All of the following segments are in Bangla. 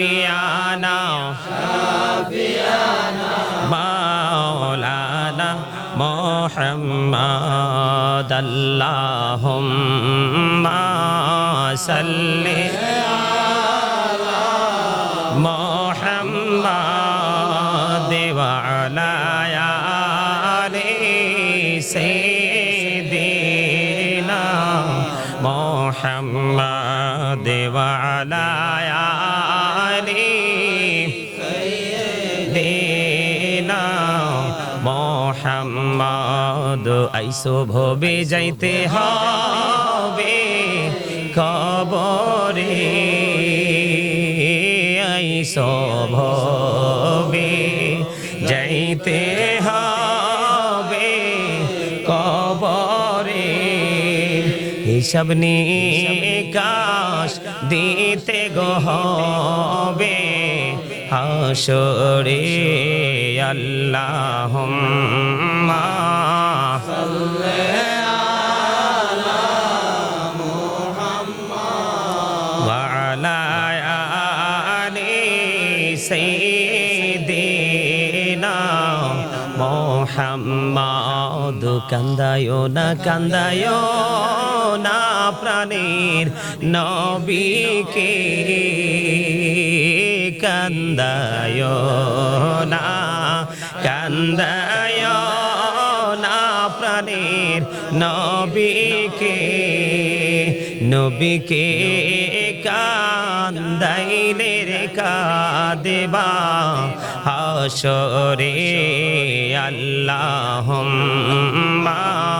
শাফিয়ানা শাফিয়ানা মাওলানা মুহাম্মদ আল্লাহুম্মা সাল্লি আলা মুহাম্মদ ওয়া আলা মোহাম্মদ আইসো ভবে যাইতে হবে কবরে। আইসো ভবে যাইতে হবে কবরে। হিসাব নিকাশ দিতে গো হবে হাসরে। আল্লাহুম্মা সাল্লি আলা মুহাম্মদ ওয়া আলা আলি সাইয়্যিদিনা মুহাম্মদ কান্দায়ো না কান্দায়ো না প্রাণীর নবীকে কান্দায় না কান্দায় না প্রাণীর নবীকে নবীকে কান্দাইলে রে কাদেবা হাসরে আল্লাহ সাল্লি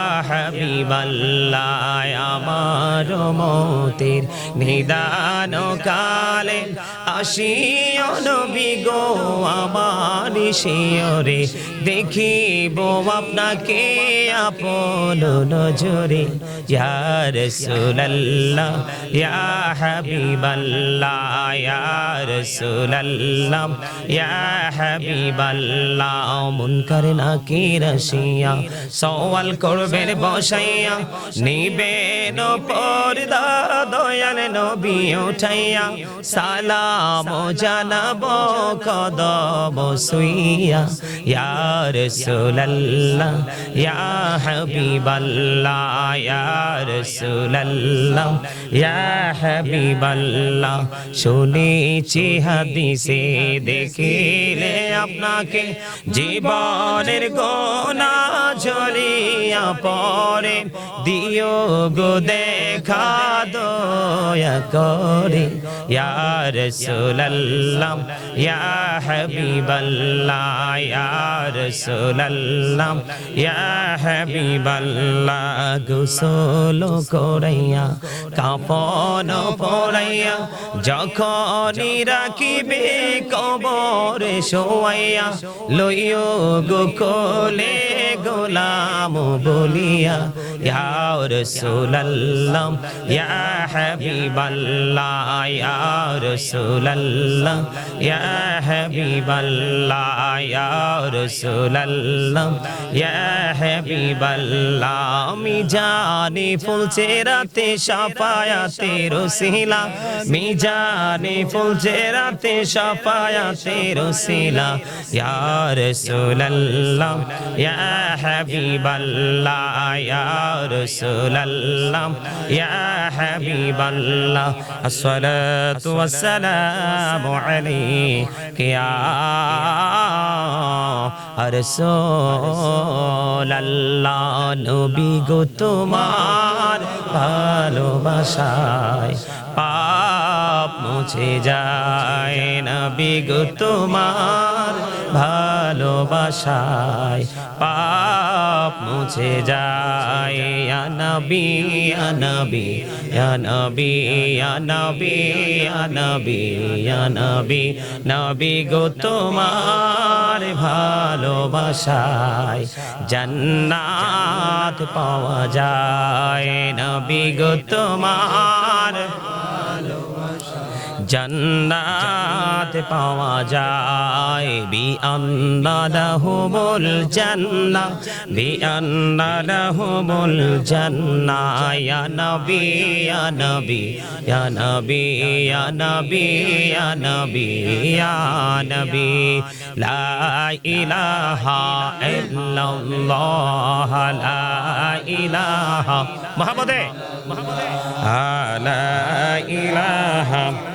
হাবিবাল্লাহ আমার মতির নিদান কালে আসিও নবী গো আমার শিয়রে, দেখিব আপনাকে আপন নজরে। ইয়ার সুলাল্লাহ ইয়া হাবিবাল্লাহ ইয়ার সুলাল্লাহ ইয়া হাবিবাল্লাহ, মুনকার নাকি সওয়াল করবেন বসাইয়া নিবেন পর্দা। দয়াল নবী উঠাইয়া সালাম জানাব, কদম সুইয়া ইয়া রাসূলুল্লাহ, ইয়া হাবিবাল্লাহ, ইয়া রাসূলুল্লাহ, ইয়া হাবিবাল্লাহ, শুনেছি হাদিসে দেখিলে আপনাকে জীবনের গোনা ঝরিয়া পরে দিও গো দেখা দয়া করে ইয়া রাসূলুল্লাহ ইয়া হাবিবাল্লাহ ইয়া রাসূলুল্লাহ ইয়া হাবিবাল্লাহ গোসল করাইয়া কাপন পড়াইয়া যখন রাখিবে কবরে শোয়াইয়া লইও গোকলে গোলাম বলিয়া ইয়া রাসূলুল্লাহ ইয়া হাবিবাল্লাহ ইয়া রাসূলুল্লাহ ইয়া হাবিবাল্লাহ ইয়া রাসূলুল্লাহ ইয়া হাবিবাল্লাহ আমি জানি ফুলছে রাতে সাফায়াতে রসিলা। মি জানি ফুলছে রাতে সাফায়াতে রসিলা। ইয়া রাসূলুল্লাহ, ইয়া হাবিবাল্লাহ, ইয়া রাসূলুল্লাহ ইয়া হাবিবাল্লাহ আসসালাতু ওয়াসসালামু আলাইকা ইয়া রাসূলুল্লাহ নবী গো তোমার ভালোবাসায় মুছে যায় নবী গো তোমার ভালোবাসায়। পাপ মুছে যায়। ইয়া নবী ইয়া নবী ইয়া নবী ইয়া নবী নবী নবী নবী গো তোমার ভালোবাসায় জান্নাত পাওয়া যায়। নবী গো তোমার জান্নাত পাওয়া যায়। বি আন্নালাহুমুল জান্নাহ। বি আন্নালাহুমুল জান্নাহ ইয়া নবী ইয়া নবী লা ইলাহা ইল্লাল্লাহ, লা ইলাহা। লা ইলাহা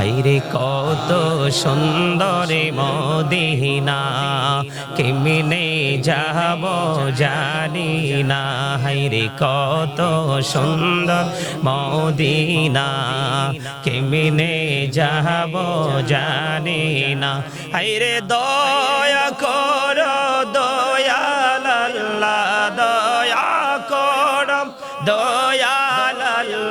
হাইরে কত সুন্দর মদিনা। কেমনে যাব জানি না। হাইরে কত সুন্দর মদিনা। কেমনে যাব জানি না। হাইরে দয়া কর, দয়াল আল্লাহ, দয়া কর দয়াল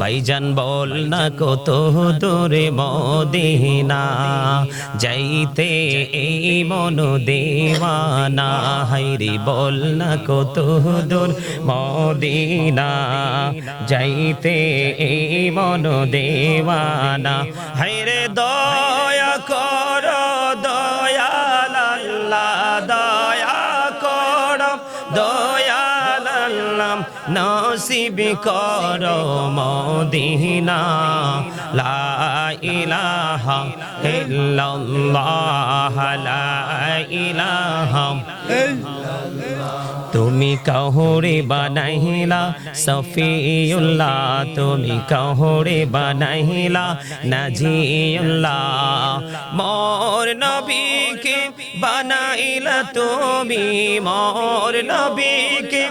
ভাইজান বল না কত দূরে মদিনা, যাইতে এই মন দেওয়ানা। হাইরি বল না কত দূর মদিনা, যাইতে এই মন দেওয়ানা। হাইরে দয়া নসিব কর মদিনা, লা ইল্লাল্লাহ, লা তুমি কাহরে বানাইলা, সফিউল্লাহ। তুমি কাহরে বানাইলা, নাজিউল্লাহ। মোর নবীকে বানাইলা তুমি, মোর নবীকে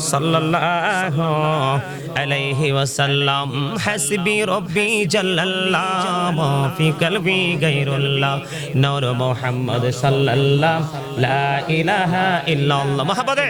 সাল্লাল্লাহু আলাইহি ওয়াসাল্লাম, হাসবি রব্বি জাল্লাল্লাহ ফি কলবি গায়রুল্লাহ, নূর মুহাম্মদ সাল্লাল্লাহ, লা ইলাহা ইল্লাল্লাহ মহাপদে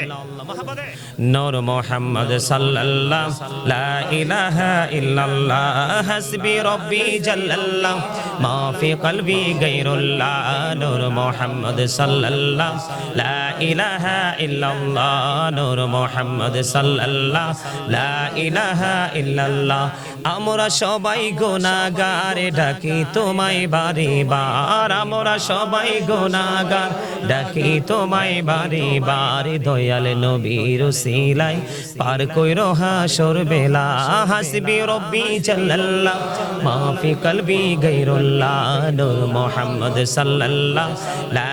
নূর মুহাম্মদ সাল্লাল্লাহ, লা ইলাহা ইল্লাল্লাহ, হাসবি রব্বি জাল্লাল্লাহ মা ফি কলবি গায়রুল্লাহ, নূর মুহাম্মদ সাল্লাল্লাহ, লা ইলাহা ইল্লাল্লাহ, নূর মুহাম্মদ সাল্লাল্লাহ, লা ইলাহা ইল্লাল্লাহ। আমরা সবাই গুনাহগার, ডাকি তোমায় বারে বার। আমরা সবাই গুনাহগার, ডাকি তোমায় বারে বার। দয়াল নবীর সিলাই পার কইরো হাসর বেলা। হাসবি রব্বি জাল্লাল্লাহ, মাফি কলবি গায়রুল্লাহ। নূর মোহাম্মদ সাল্লাল্লাহ, লা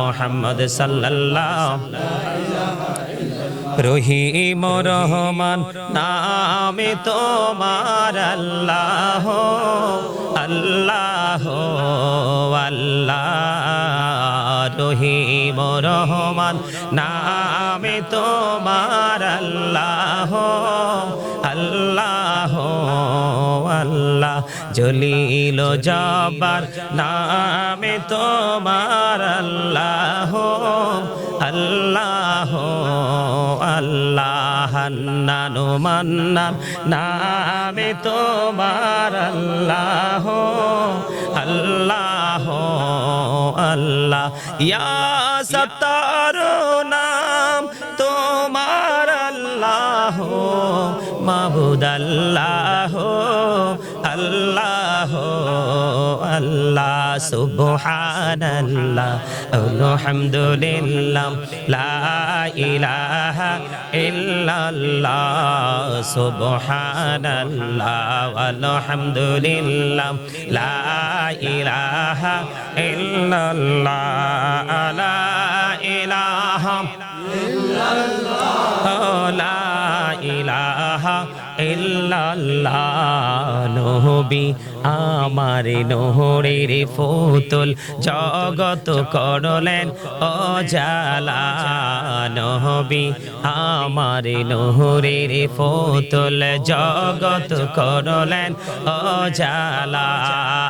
মোহাম্মদ সাল্লাল্লাহ। রহিম রহমান নামে তোমার আল্লাহ আল্লাহ আল্লাহ। রহিম রহমান নামে তোমার আল্লাহ আল্লাহ জলিল জবার নামে তোমার আল্লাহ আল্লাহ আল্লাহ, হান্নানু মান্নান নামে তোমার আল্লাহ আল্লাহ আল্লাহ। ইয়া সত্তার আল্লাহ মাবুদ আল্লাহ আল্লাহ আল্লাহ সুবহানাল্লাহ, আলহামদুলিল্লাহ, লা ইলাহা ইল্লাল্লাহ, সুবহানাল্লাহ, আলহামদুলিল্লাহ, লা ইলাহা ইল্লাল্লাহ ইলাহা ইল্লাল্লাহ, নবী আমার নহরের ফুতুল। জগত করলেন অজালা নহবী আমার নহরের ফুতুল। জগত করলেন অজালা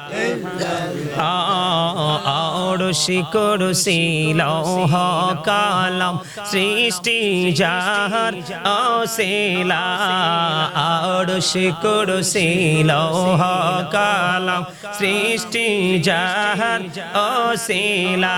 আড়শি করসি লৌহ কালাম সৃষ্টি যাহার অশিলা আড়শি করসি লৌহ কালাম সৃষ্টি যাহার অশিলা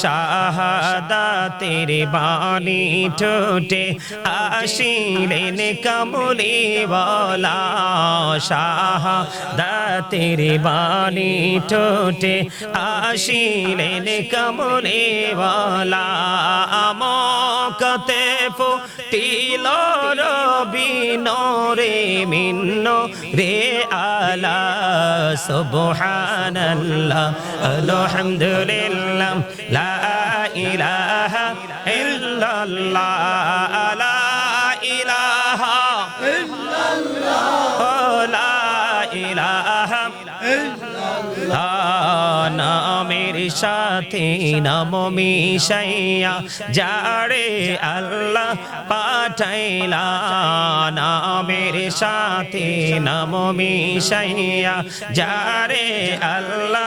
শাহাদাতের বাণী ঠোঁটে আসিলেন কমলি বলা। শাহাদাতের বাণী ঠোঁটে আসিলেন কমলি বলা। আমকতে ফুটিল রবি নরে মিন্ন রে আলা, সুবহানাল্লাহ, আলহামদুলিল্লাহ। লা ইলাহা ইল্লাল্লাহ, লা ইলাহা ইল্লাল্লাহ লা ইলাহা নামের সাথে নাম মিশাইয়া যারে আল্লাহ পাঠাইলা, নামের সাথে নাম মিশাইয়া যারে আল্লাহ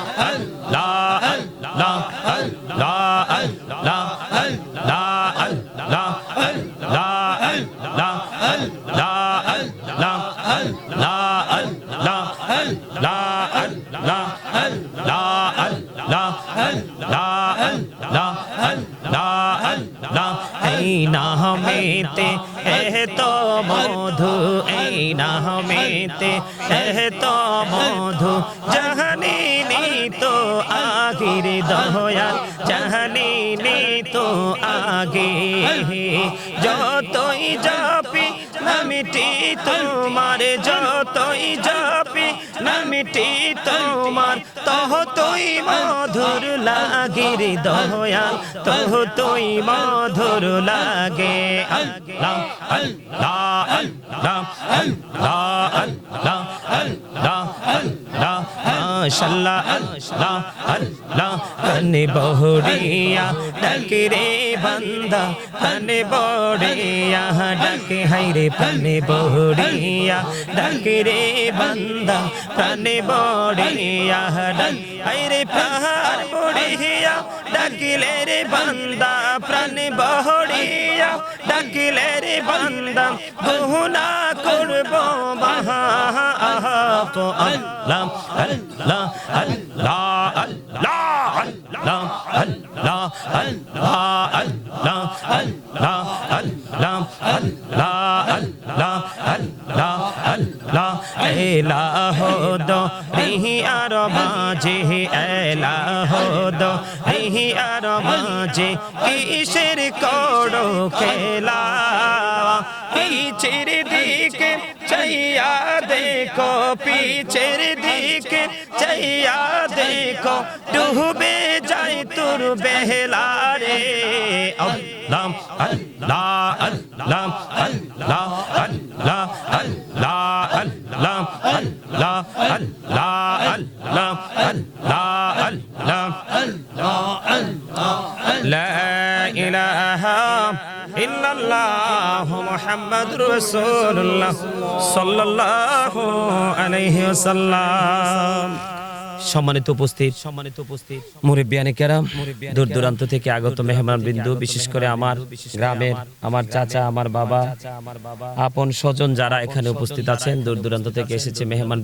নামেতে তো মধু। জাহানি তো আগির দয়াল। জাহানি তো আগে। যতই জাপি নামিটি তোমার, যতই জাপি নামিটি তোমার তহ তুই মধুর লাগির দয়া তহ তুই মধুর লাগে। আল্লাহ আল্লাহ আল্লাহ আল্লাহ আল্লাহ আল্লাহ আল্লাহ মাশাল্লাহ আল্লাহ আল্লাহ। কনে বহুড়িয়া ডাকে রে বান্দা। হনে বড়িয়া ডাকে হাইরে পানে বহরিয়া। ডাকে রে বান্দা, প্রাণে বড়িয়া ডাক হাইরে প্রাণ বড়িয়া ডাকিলে রে বান্দা প্রাণে বড়িয়া ডাকিলে রে বান্দা গুনা করব আল্লাহ আল্লাহ আল্লাহ এলাহ দো রিহি আর মাঝে এলাহ দো রিহি আর মাঝে কিসের করো খেলা পিছের দিকে চাইয়া দেখো পিছের দিকে চাইয়া দেখো ডুবে যাই তোর বেহলা রে আল্লাহ আল্লাহ আল্লাহ আল্লাহ আল্লাহ মোহাম্মদ রসুল্লাহ সাল্লাহ আলাইহি সাল্লাম সম্মানিত উপস্থিত সম্মানিত উপস্থিত। মুরিব্বিয়ানে কেরাম দূর দূরান্ত থেকে আগত মেহমান বিন্দু বিশেষ করে আমার গ্রামের আমার চাচা আমার বাবা আপন স্বজন যারা এখানে উপস্থিত আছেন দূর দূরান্ত থেকে এসেছে মেহমান